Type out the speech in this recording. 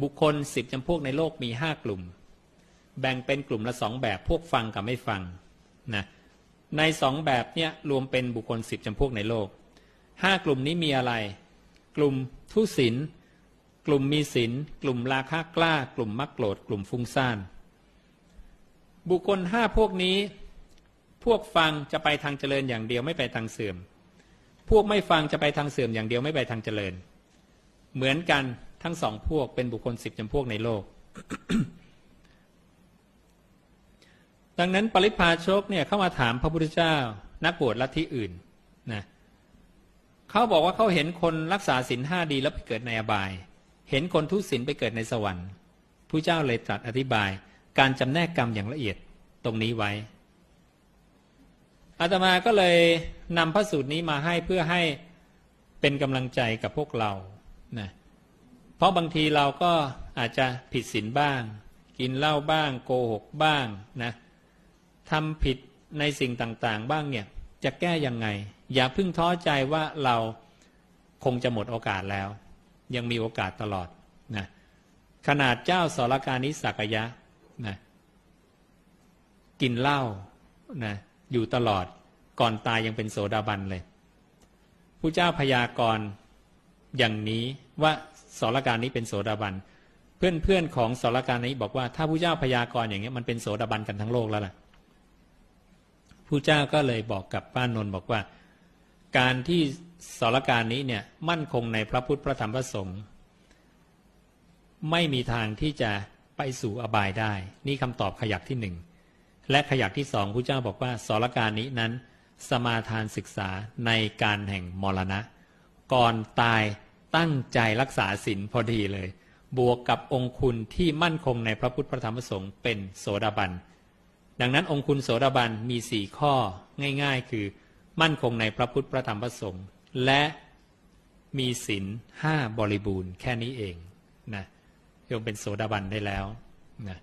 บุคคลสิบจำพวกในโลกมีห้ากลุ่ม แบ่งเป็นกลุ่มละสองแบบพวกฟังกับไม่ฟังนะในสองแบบเนี่ยรวมเป็นบุคคลสิบจำพวกในโลกห้ากลุ่มนี้มีอะไร กลุ่มทุศินกลุ่มมีศีลกลุ่มราคะกล้า กลุ่มมักโกรธกลุ่มฟุ้งซ่าน บุคคลห้าพวกนี้ พวกฟังจะไปทางเจริญอย่างเดียวไม่ไปทางเสื่อม พวกไม่ฟังจะไปทางเสื่อมอย่างเดียวไม่ไปทางเจริญ เหมือนกัน ทั้งสองพวกเป็นบุคคลสิบจำพวกในโลก ดังนั้นปริพาชกเนี่ยเข้ามาถามพระพุทธเจ้า นักบวชลัทธิอื่นนะเขาบอกว่าเขาเห็นคนรักษาศีลห้าดีแล้วไปเกิดในอบาย เห็นคนทุศีลไปเกิดในสวรรค์ผู้เจ้าเลยตรัสอธิบาย การจำแนกกรรมอย่างละเอียดตรงนี้ไว้อาตมาก็เลยนำพระสูตรนี้มาให้เพื่อให้เป็นกำลังใจกับพวกเรานะ ราะบางทีเราก็อาจจะผิดศีลบ้าง กินเหล้าบ้าง โกหกบ้างนะทำผิดในสิ่งต่างๆ บ้างเนี่ยจะแก้ยังไง อย่าพิ่งท้อใจว่าเราคงจะหมดโอกาสแล้ว ยังมีโอกาสตลอดนะขนาดเจ้าสรการนิสักยะนะกินเหล้านะอยู่ตลอดก่อนตายยังเป็นโสดาบันเลยผู้เจ้าพยากรณ์อย่างนี้ว่า สรการนี้เป็นโสดาบัน เพื่อนเพื่อนของสรการนี้บอกว่าถ้าผู้เจ้าพยากรณ์อย่างนี้ยมันเป็นโสดาบันกันทั้งโลกแล้วล่ะผู้เจ้าก็เลยบอกกับป้านนท์บอกว่า การที่สรการนี้เนี่ยมั่นคงในพระพุทธพระธรรมพระสงฆ์ไม่มีทางที่จะไปสู่อบายได้ นี่คำตอบขยักที่หนึ่งและขยักที่สองพระเจ้าบอกว่าสรการนี้นั้น สมาทานศึกษาในการแห่งมรณะ ก่อนตาย ตั้งใจรักษาศีลพอดีเลย บวกกับองคุณที่มั่นคงในพระพุทธพระธรรมพระสงฆ์เป็นโสดาบัน ดังนั้นองคุณโสดาบันมีสี่ข้อง่าย ๆ คือ มั่นคงในพระพุทธพระธรรมพระสงฆ์และมีศีลห้าบริบูรณ์แค่นี้เองนะโยมเป็นโสดาบันได้แล้วนะ